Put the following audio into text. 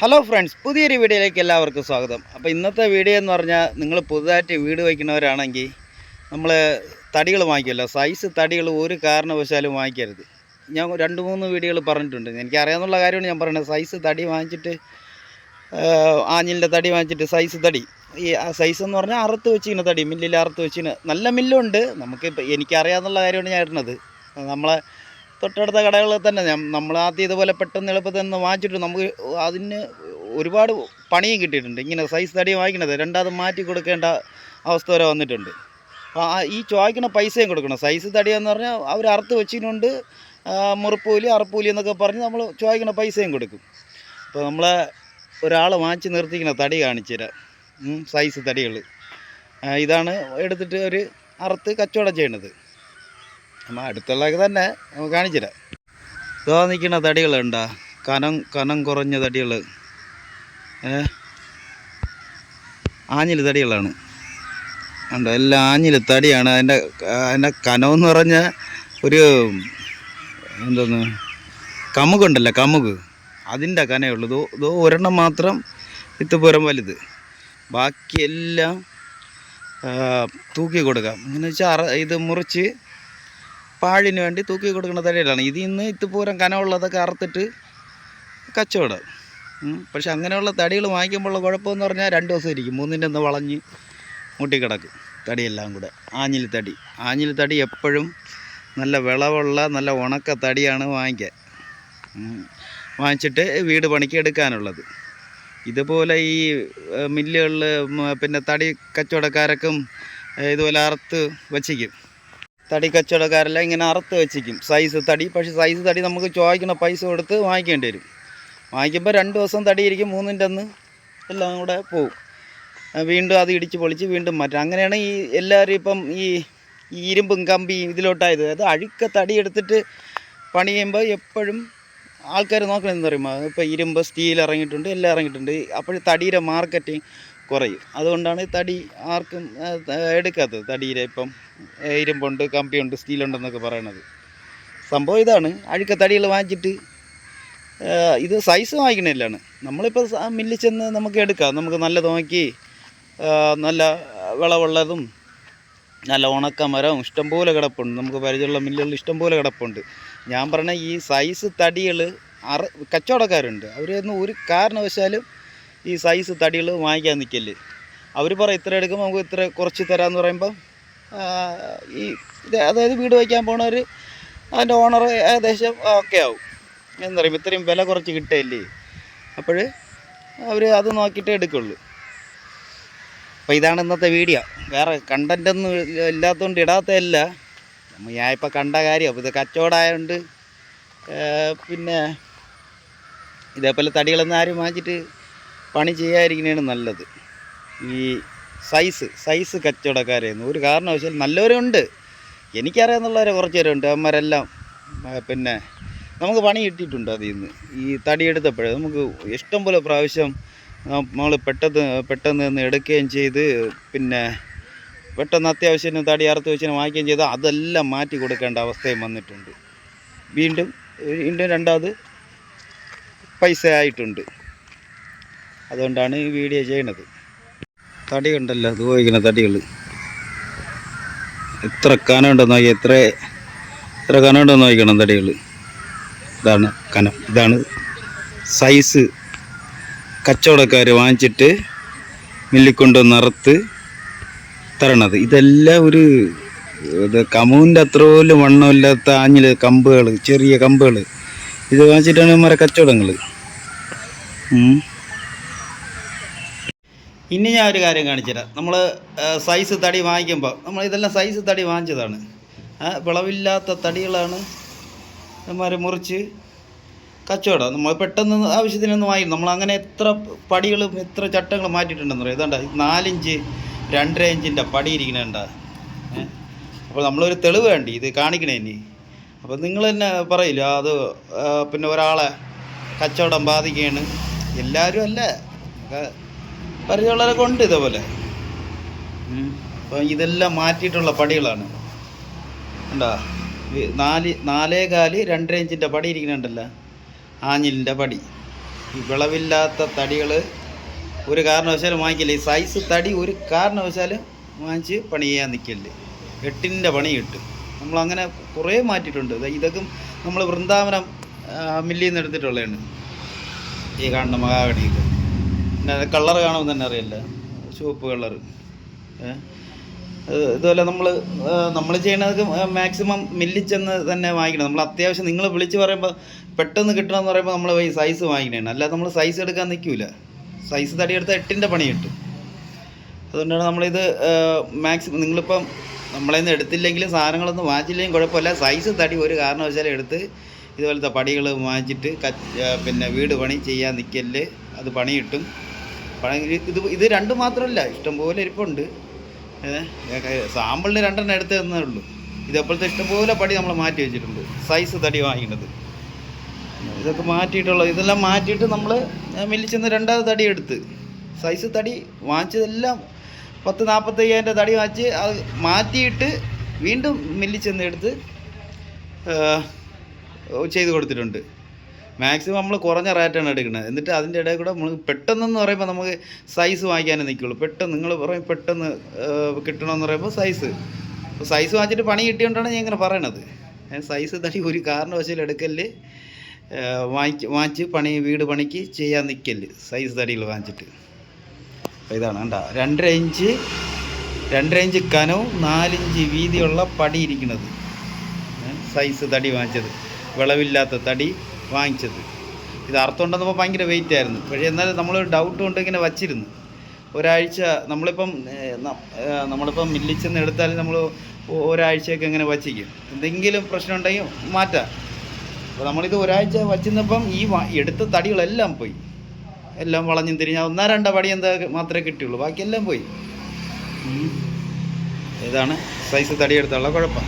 Hello friends പുതിയൊരു വീഡിയോയിലേക്ക് എല്ലാവർക്കും സ്വാഗതം. അപ്പോൾ ഇന്നത്തെ വീഡിയോ എന്ന് പറഞ്ഞാൽ നിങ്ങൾ പുതുതായിട്ട് വീട് വയ്ക്കുന്നവരാണെങ്കിൽ നമ്മൾ തടികൾ വാങ്ങിക്കുമല്ലോ. സൈസ് തടികൾ ഒരു കാരണവശാലും വാങ്ങിക്കരുത്. ഞാൻ രണ്ട് മൂന്ന് വീഡിയോകൾ പറഞ്ഞിട്ടുണ്ട്. എനിക്ക് അറിയാവുന്ന കാര്യമാണ് ഞാൻ പറയുന്നത്. സൈസ് തടി വാങ്ങിച്ചിട്ട് ആഞ്ഞിലിന്റെ തടി വാങ്ങിച്ചിട്ട് സൈസ് തടി. ഈ സൈസ് എന്ന് പറഞ്ഞാൽ അറുത്ത് വെച്ചിങ്ങനെ തടി മില്ലിൽ അറുത്ത് വെച്ചിങ്ങനെ നല്ല മില്ലുണ്ട്. നമുക്ക് ഇപ്പം എനിക്കറിയാവുന്ന കാര്യമാണ് ഞാൻ ഇടുന്നത്. നമ്മളെ തൊട്ടടുത്ത കടകളിൽ തന്നെ നമ്മൾ ആദ്യം ഇതുപോലെ പെട്ടെന്ന് എളുപ്പത്തിൽ നിന്ന് വാങ്ങിച്ചിട്ട് നമുക്ക് അതിന് ഒരുപാട് പണിയും കിട്ടിയിട്ടുണ്ട്. ഇങ്ങനെ സൈസ് തടി വാങ്ങിക്കണത് രണ്ടാമത് മാറ്റി കൊടുക്കേണ്ട അവസ്ഥ വരെ വന്നിട്ടുണ്ട്. ആ ഈ ചോദിക്കുന്ന പൈസയും കൊടുക്കണം. സൈസ് തടിയെന്ന് പറഞ്ഞാൽ അവർ അറുത്ത് വെച്ചിട്ടുണ്ട്. മുറുപ്പൂലി അറുപ്പൂലി എന്നൊക്കെ പറഞ്ഞ് നമ്മൾ ചോദിക്കുന്ന പൈസയും കൊടുക്കും. അപ്പോൾ നമ്മളെ ഒരാൾ വാങ്ങിച്ച് നിർത്തിക്കുന്ന തടി കാണിച്ചു തരാം. സൈസ് തടികൾ ഇതാണ് എടുത്തിട്ട് ഒരു അറുത്ത് കച്ചവടം ചെയ്യണത്. നമ്മൾ അടുത്തുള്ളതൊക്കെ തന്നെ നമുക്ക് തരാം ഇതാ നിൽക്കുന്ന തടികളുണ്ടോ? കനം കനം കുറഞ്ഞ തടികൾ ഏ? ആഞ്ഞിൽ തടികളാണ്. ഉണ്ട് എല്ലാം ആഞ്ഞിൽ തടിയാണ്. അതിന്റെ അതിന്റെ കനമെന്ന് പറഞ്ഞ ഒരു എന്തോന്ന്? കമുകുണ്ടല്ലോ കമുക്. അതിന്റെ കനയുള്ളു ഇതോ ഇതോ ഒരെണ്ണം മാത്രം ഇത്തുപുരം വലുത്. ബാക്കിയെല്ലാം തൂക്കി കൊടുക്കാം. എന്ന് വെച്ചാൽ ഇത് മുറിച്ച് പാഴിന് വേണ്ടി തൂക്കി കൊടുക്കുന്ന തടികളാണ് ഇതിൽ നിന്ന് ഇത്തുപൂരം കനമുള്ളതൊക്കെ അറുത്തിട്ട് കച്ചവടം. പക്ഷെ അങ്ങനെയുള്ള തടികൾ വാങ്ങിക്കുമ്പോഴുള്ള കുഴപ്പമെന്ന് പറഞ്ഞാൽ രണ്ട് ദിവസം ഇരിക്കും. മൂന്നിന്റെ ഒന്ന് വളഞ്ഞ് മുട്ടിക്കിടക്കും തടിയെല്ലാം കൂടെ. ആഞ്ഞിൽ തടി. ആഞ്ഞിൽ തടി എപ്പോഴും നല്ല വിളവുള്ള നല്ല ഉണക്ക തടിയാണ് വാങ്ങിക്കാൻ. വാങ്ങിച്ചിട്ട് വീട് പണിക്ക് എടുക്കാനുള്ളത്. ഇതുപോലെ ഈ മില്ലുകളിൽ പിന്നെ തടി കച്ചവടക്കാരൊക്കും ഇതുപോലെ അറുത്ത് വച്ചിക്കും തടി കച്ചവടക്കാരെല്ലാം ഇങ്ങനെ അറുത്ത് വെച്ചിരിക്കും. സൈസ് തടി പക്ഷേ സൈസ് തടി നമുക്ക് ചോദിക്കുന്ന പൈസ കൊടുത്ത് വാങ്ങിക്കേണ്ടി വരും. വാങ്ങിക്കുമ്പോൾ രണ്ട് ദിവസം തടിയിരിക്കും മൂന്നിന്റെ അന്ന് എല്ലാം കൂടെ പോവും. വീണ്ടും അത് ഇടിച്ച് പൊളിച്ച് വീണ്ടും മാറ്റും. അങ്ങനെയാണ് ഈ എല്ലാവരും ഇപ്പം ഈ ഇരുമ്പും കമ്പിയും ഇതിലോട്ടായത്. അത് അഴുക്ക തടി എടുത്തിട്ട് പണി ചെയ്യുമ്പോൾ എപ്പോഴും ആൾക്കാർ നോക്കണമെന്ന് പറയുമ്പോൾ ഇപ്പോൾ ഇരുമ്പ് സ്റ്റീൽ ഇറങ്ങിയിട്ടുണ്ട് എല്ലാം ഇറങ്ങിയിട്ടുണ്ട്. അപ്പോൾ തടിയുടെ മാർക്കറ്റിങ് കുറയും. അതുകൊണ്ടാണ് തടി ആർക്കും എടുക്കാത്തത് തടിയുടെ ഇപ്പം ഇരുമ്പുണ്ട് കമ്പിയുണ്ട് സ്റ്റീലുണ്ടെന്നൊക്കെ പറയണത്. സംഭവം ഇതാണ്. അഴുക്ക തടികൾ വാങ്ങിച്ചിട്ട് ഇത് സൈസ് വാങ്ങിക്കണില്ലാണ് നമ്മളിപ്പോൾ മില്ലിൽ ചെന്ന് നമുക്ക് എടുക്കാം. നമുക്ക് നല്ല നോക്കി നല്ല വിളവുള്ളതും നല്ല ഉണക്ക മരവും ഇഷ്ടംപോലെ കിടപ്പുണ്ട്. നമുക്ക് പരിചയമുള്ള മില്ലുകളിൽ ഇഷ്ടംപോലെ കിടപ്പുണ്ട്. ഞാൻ പറഞ്ഞ ഈ സൈസ് തടികൾ അറ കച്ചവടക്കാരുണ്ട്. അവരൊന്നും ഒരു കാരണവശാലും ഈ സൈസ് തടികൾ വാങ്ങിക്കാൻ നിൽക്കൽ അവർ പറയും ഇത്ര എടുക്കുമ്പോൾ നമുക്ക് ഇത്ര കുറച്ച് തരാമെന്ന് പറയുമ്പോൾ ഈ അതായത് വീട് വയ്ക്കാൻ പോണവർ അതിന്റെ ഓണർ ഏകദേശം ഓക്കെ ആവും. എന്താ പറയുക ഇത്രയും വില കുറച്ച് കിട്ടില്ലേ അപ്പോൾ അവർ അത് നോക്കിയിട്ടേ എടുക്കുള്ളൂ. അപ്പോൾ ഇതാണ് ഇന്നത്തെ വീഡിയോ വേറെ കണ്ടന്റ് ഒന്നും ഇല്ലാത്തതുകൊണ്ട് ഇടാത്തതല്ല. ഞാൻ ഇപ്പോൾ കണ്ട കാര്യം അപ്പോൾ ഇത് കച്ചവടമായതുകൊണ്ട് പിന്നെ ഇതേപോലെ തടികളൊന്നും ആരും വാങ്ങിച്ചിട്ട് പണി ചെയ്യാതിരിക്കുന്നതാണ് നല്ലത്. ഈ സൈസ് സൈസ് കച്ചവടക്കാരായിരുന്നു ഒരു കാരണവശാൽ നല്ലവരുണ്ട്. എനിക്കറിയാമെന്നുള്ളവരെ കുറച്ച് പേരുണ്ട് അവന്മാരെല്ലാം പിന്നെ നമുക്ക് പണി കിട്ടിയിട്ടുണ്ട് അതിൽ നിന്ന് ഈ തടി എടുത്തപ്പോഴേ നമുക്ക് ഇഷ്ടം പോലെ പ്രാവശ്യം നമ്മൾ പെട്ടെന്ന് പെട്ടെന്ന് നിന്ന് എടുക്കുകയും ചെയ്ത് പിന്നെ പെട്ടെന്ന് അത്യാവശ്യത്തിന് തടി അറുത്ത് വെച്ചിന് വാങ്ങിക്കുകയും ചെയ്ത് അതെല്ലാം മാറ്റി കൊടുക്കേണ്ട അവസ്ഥയും വന്നിട്ടുണ്ട്. വീണ്ടും വീണ്ടും രണ്ടാമത് പൈസ ആയിട്ടുണ്ട്. അതുകൊണ്ടാണ് ഈ വീഡിയോ ചെയ്യണത് തടി കണ്ടല്ലോ അത് ഉപയോഗിക്കുന്ന തടികൾ എത്ര കനമുണ്ടെന്ന് നോക്കി എത്ര എത്ര കനമുണ്ടെന്ന് നോക്കണം തടികൾ ഇതാണ് കനം. ഇതാണ് സൈസ് കച്ചവടക്കാർ വാങ്ങിച്ചിട്ട് മില്ലിൽ കൊണ്ടുവന്ന് നിറത്ത് തരണത്. ഇതെല്ലാം ഒരു ഇത് കമുവിന്റെ അത്ര പോലും വണ്ണമില്ലാത്ത ആഞ്ഞിൽ കമ്പുകൾ ചെറിയ കമ്പുകൾ ഇത് വാങ്ങിച്ചിട്ടാണ് മര കച്ചവടങ്ങൾ ഇനി ഞാൻ ഒരു കാര്യം കാണിച്ചുതരാം. നമ്മൾ സൈസ് തടി വാങ്ങിക്കുമ്പോൾ നമ്മൾ ഇതെല്ലാം സൈസ് തടി വാങ്ങിച്ചതാണ്. വിളവില്ലാത്ത തടികളാണ് നമ്മൾ മുറിച്ച് കച്ചവടം. നമ്മൾ പെട്ടെന്ന് ആവശ്യത്തിനൊന്നും വാങ്ങി നമ്മൾ അങ്ങനെ എത്ര പടികളും എത്ര ചട്ടങ്ങളും മാറ്റിയിട്ടുണ്ടെന്ന് പറയാം ഇതാണ്ട നാലിഞ്ച് രണ്ടര ഇഞ്ചിന്റെ പടി ഇരിക്കണേണ്ട. അപ്പോൾ നമ്മളൊരു തെളിവ് വേണ്ടി ഇത് കാണിക്കണേ ഇനി. അപ്പോൾ നിങ്ങൾ തന്നെ പറയില്ല അത് പിന്നെ ഒരാളെ കച്ചവടം ബാധിക്കുകയാണ്. എല്ലാവരും അല്ല. പരിചയമുള്ളവരൊക്കെ ഉണ്ട് ഇതേപോലെ. അപ്പം ഇതെല്ലാം മാറ്റിയിട്ടുള്ള പടികളാണ്. ഉണ്ടാ നാല് നാലേ കാൽ രണ്ടര ഇഞ്ചിന്റെ പടി ഇരിക്കുന്നുണ്ടല്ലോ. ആഞ്ഞിലിന്റെ പടി. ഈ വിളവില്ലാത്ത തടികൾ ഒരു കാരണവശാലും വാങ്ങിക്കില്ല. ഈ സൈസ് തടി ഒരു കാരണവശാലും വാങ്ങിച്ച് പണി ചെയ്യാൻ നിൽക്കില്ല. എട്ടിന്റെ പണി കിട്ടും. നമ്മളങ്ങനെ കുറേ മാറ്റിയിട്ടുണ്ട്. ഇതൊക്കെ നമ്മൾ വൃന്ദാവനം മില്ലിൽ നിന്ന് എടുത്തിട്ടുള്ളതാണ്. ഈ കാണുന്ന മഹാഗണിയൊക്കെ കളർ കാണുമ്പോൾ തന്നെ അറിയില്ല? ചുവപ്പ് കളർ ഇതുപോലെ നമ്മൾ നമ്മൾ ചെയ്യണതൊക്കെ മാക്സിമം മില്ലിച്ചെന്ന് തന്നെ വാങ്ങിക്കണം. നമ്മൾ അത്യാവശ്യം നിങ്ങൾ വിളിച്ച് പറയുമ്പോൾ പെട്ടെന്ന് കിട്ടണമെന്ന് പറയുമ്പോൾ നമ്മൾ ഈ സൈസ് വാങ്ങിക്കണം അല്ലാതെ നമ്മൾ സൈസ് എടുക്കാൻ നിൽക്കില്ല സൈസ് തടി എടുത്താൽ എട്ടിന്റെ പണി കിട്ടും. അതുകൊണ്ടാണ് നമ്മളിത് മാക്സിമം നിങ്ങളിപ്പം നമ്മളെ നിന്ന് എടുത്തില്ലെങ്കിലും സാധനങ്ങളൊന്നും വാങ്ങിച്ചില്ലെങ്കിലും കുഴപ്പമില്ല. സൈസ് തടി ഒരു കാരണവശാലും എടുത്ത് ഇതുപോലത്തെ പടികൾ വാങ്ങിച്ചിട്ട് പിന്നെ വീട് പണി ചെയ്യാൻ നിൽക്കൽ അത് പണി കിട്ടും. ഇത് ഇത് രണ്ട് മാത്രമല്ല ഇഷ്ടംപോലെ ഇരിപ്പുണ്ട്. സാമ്പിളിന് രണ്ടെണ്ണം എടുത്ത് തന്നേ ഉള്ളൂ. ഇതേപോലത്തെ ഇഷ്ടംപോലെ പടി നമ്മൾ മാറ്റി വെച്ചിട്ടുണ്ട്. സൈസ് തടി വാങ്ങിക്കുന്നത് ഇതൊക്കെ മാറ്റിയിട്ടുള്ള ഇതെല്ലാം മാറ്റിയിട്ട് നമ്മൾ മില്ലിൽ ചെന്ന് രണ്ടാമത് തടി എടുത്ത്. സൈസ് തടി വാങ്ങിച്ചതെല്ലാം പത്ത് നാൽപ്പത്തയ്യായിരം തടി വാങ്ങിച്ച് അത് മാറ്റിയിട്ട് വീണ്ടും മില്ലിൽ ചെന്ന് എടുത്ത് ചെയ്ത് കൊടുത്തിട്ടുണ്ട്. മാക്സിമം നമ്മൾ കുറഞ്ഞ റേറ്റാണ് എടുക്കുന്നത് എന്നിട്ട് അതിന്റെ ഇടയിൽ കൂടെ നമ്മൾ പെട്ടെന്നെന്ന് പറയുമ്പോൾ നമുക്ക് സൈസ് വാങ്ങിക്കാനേ നിൽക്കുള്ളൂ പെട്ടെന്ന് നിങ്ങൾ പറയും പെട്ടെന്ന് കിട്ടണമെന്ന് പറയുമ്പോൾ സൈസ് അപ്പോൾ സൈസ് വാങ്ങിച്ചിട്ട് പണി കിട്ടിയോണ്ടാണ് ഞാൻ ഇങ്ങനെ പറയണത്. സൈസ് തടി ഒരു കാരണവശാലും എടുക്കൽ വാങ്ങിച്ച് വാങ്ങിച്ച് പണി വീട് പണിക്ക് ചെയ്യാൻ നിൽക്കൽ സൈസ് തടിയിൽ വാങ്ങിച്ചിട്ട്. അപ്പോൾ ഇതാണ് കണ്ട. രണ്ടര ഇഞ്ച് രണ്ടര ഇഞ്ച് കനവും നാലിഞ്ച് വീതിയുള്ള പടി ഇരിക്കുന്നത് സൈസ് തടി വാങ്ങിച്ചത്. വിളവില്ലാത്ത തടി വാങ്ങിച്ചത്. ഇത് അർത്ഥം ഉണ്ടെന്നപ്പോൾ ഭയങ്കര വെയിറ്റ് ആയിരുന്നു. പക്ഷേ എന്നാലും നമ്മൾ ഡൗട്ട് കൊണ്ട് ഇങ്ങനെ വച്ചിരുന്നു. ഒരാഴ്ച നമ്മളിപ്പം നമ്മളിപ്പം മില്ലിൽ ചെന്ന് എടുത്താൽ നമ്മൾ ഒരാഴ്ചയൊക്കെ ഇങ്ങനെ വച്ചിരിക്കും. എന്തെങ്കിലും പ്രശ്നം ഉണ്ടെങ്കിൽ മാറ്റാം. അപ്പോൾ നമ്മളിത് ഒരാഴ്ച വച്ചിരുന്നപ്പം ഈ എടുത്ത തടികളെല്ലാം പോയി. എല്ലാം വളഞ്ഞും തിരിഞ്ഞ. ഒന്നാ രണ്ടോ പടി എന്താ മാത്രമേ കിട്ടിയുള്ളൂ. ബാക്കിയെല്ലാം പോയി. ഇതാണ് സൈസ് തടിയെടുത്തുള്ള കുഴപ്പം.